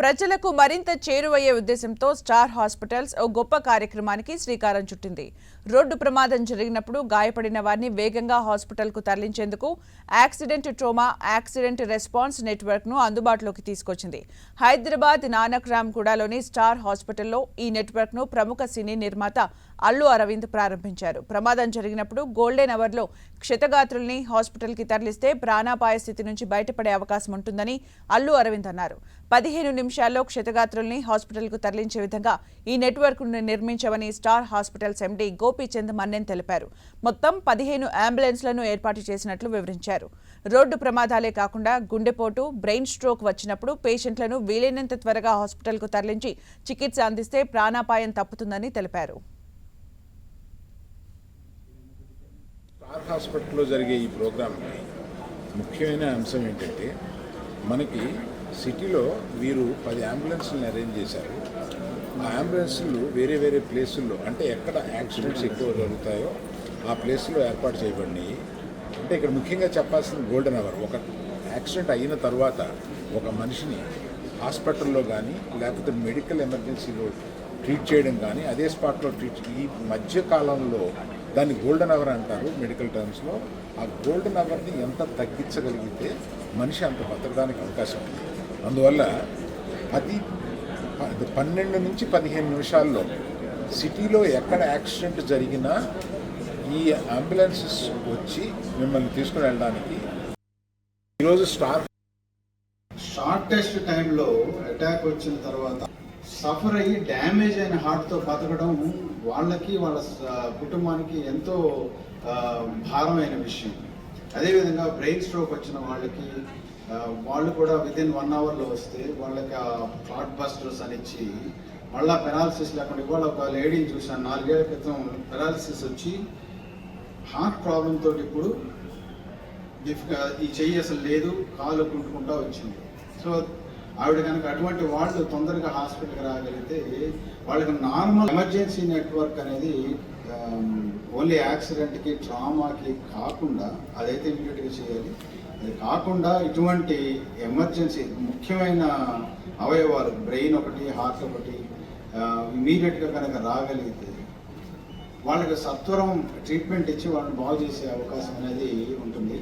ప్రజలకు మరింత చేరువయ్యే ఉద్దేశంతో స్టార్ హాస్పిటల్స్ ఓ గొప్ప కార్యక్రమానికి శ్రీకారం చుట్టింది. రోడ్డు ప్రమాదం జరిగినప్పుడు గాయపడిన వారిని వేగంగా హాస్పిటల్కు తరలించేందుకు యాక్సిడెంట్ ట్రోమా యాక్సిడెంట్ రెస్పాన్స్ నెట్వర్క్ను అందుబాటులోకి తీసుకొచ్చింది. హైదరాబాద్ నానక్ రామ్గూడలోని స్టార్ హాస్పిటల్లో ఈ నెట్వర్క్ను ప్రముఖ సినీ నిర్మాత అల్లు అరవింద్ ప్రారంభించారు. ప్రమాదం జరిగినప్పుడు గోల్డెన్ అవర్లో క్షతగాత్రుల్ని హాస్పిటల్కి తరలిస్తే ప్రాణాపాయ స్థితి నుంచి బయటపడే అవకాశం ఉంటుందని అల్లు అరవింద్ అన్నారు. పదిహేను నిమిషాల్లో క్షతగాత్రుల్ని హాస్పిటల్కు తరలించే విధంగా ఈ నెట్వర్క్ను నిర్మించవని star hospitals MD Gopichand Mannen తెలిపారు. మొత్తం పదిహేను అంబులెన్స్లను ఏర్పాటు చేసినట్లు వివరించారు. రోడ్డు ప్రమాదాలే కాకుండా గుండెపోటు బ్రెయిన్ స్ట్రోక్ వచ్చినప్పుడు పేషెంట్లను వీలైనంత త్వరగా హాస్పిటల్కు తరలించి చికిత్స అందిస్తే ప్రాణాపాయం తప్పుతుందని తెలిపారు. స్టార్ హాస్పిటల్లో జరిగే ఈ ప్రోగ్రామ్కి ముఖ్యమైన అంశం ఏంటంటే మనకి సిటీలో వీరు పది అంబులెన్స్లను అరేంజ్ చేశారు. ఆ అంబులెన్స్లు వేరే వేరే ప్లేసుల్లో అంటే ఎక్కడ యాక్సిడెంట్స్ ఎక్కువ జరుగుతాయో ఆ ప్లేస్లో ఏర్పాటు చేయబడినాయి అంటే ఇక్కడ ముఖ్యంగా చెప్పాల్సిన గోల్డెన్ అవర్ ఒక యాక్సిడెంట్ అయిన తర్వాత ఒక మనిషిని హాస్పిటల్లో కానీ లేకపోతే మెడికల్ ఎమర్జెన్సీలో ట్రీట్ చేయడం కానీ అదే స్పాట్లో ట్రీట్ ఈ మధ్య కాలంలో దాన్ని గోల్డెన్ అవర్ అంటారు మెడికల్ టర్మ్స్లో. ఆ గోల్డెన్ అవర్ని ఎంత తగ్గించగలిగితే మనిషి అంత బతకడానికి అవకాశం ఉంది. అందువల్ల అది పన్నెండు నుంచి పదిహేను నిమిషాల్లో సిటీలో ఎక్కడ యాక్సిడెంట్ జరిగినా ఈ అంబులెన్సెస్ వచ్చి మిమ్మల్ని తీసుకుని వెళ్ళడానికి ఈరోజు స్టార్ షార్టెస్ట్ టైంలో అటాక్ వచ్చిన తర్వాత సఫర్ అయ్యి డ్యామేజ్ అయిన హార్ట్తో బతకడం వాళ్ళకి వాళ్ళ కుటుంబానికి ఎంతో భారమైన విషయం. అదేవిధంగా బ్రెయిన్ స్ట్రోక్ వచ్చిన వాళ్ళకి వాళ్ళు కూడా విదిన్ వన్ అవర్లో వస్తే వాళ్ళకి ఆ క్లాట్ బస్టర్స్ అని ఇచ్చి మళ్ళా పెనాలిసిస్ లేకుండా ఇవాళ ఒక లేడీని చూసాను నాలుగేళ్ళ క్రితం పెనాలిసిస్ వచ్చి హార్ట్ ప్రాబ్లం తోటి ఇప్పుడు ఈ చెయ్యి అసలు లేదు కాలు కుంటుకుంటా వచ్చింది. సో ఆవిడ కనుక అటువంటి వాళ్ళు తొందరగా హాస్పిటల్కి రాగలిగితే వాళ్ళకి నార్మల్ ఎమర్జెన్సీ నెట్వర్క్ అనేది ఓన్లీ యాక్సిడెంట్కి ట్రామాకి కాకుండా అదైతే ఇమీడియట్గా చేయాలి. అది కాకుండా ఇటువంటి ఎమర్జెన్సీ ముఖ్యమైన అవయవాలు బ్రెయిన్ ఒకటి హార్ట్ ఒకటి uh, ఇమీడియట్గా కనుక రాగలిగితే వాళ్ళకి సత్వరం ట్రీట్మెంట్ ఇచ్చి వాళ్ళని బాగు చేసే అవకాశం అనేది ఉంటుంది.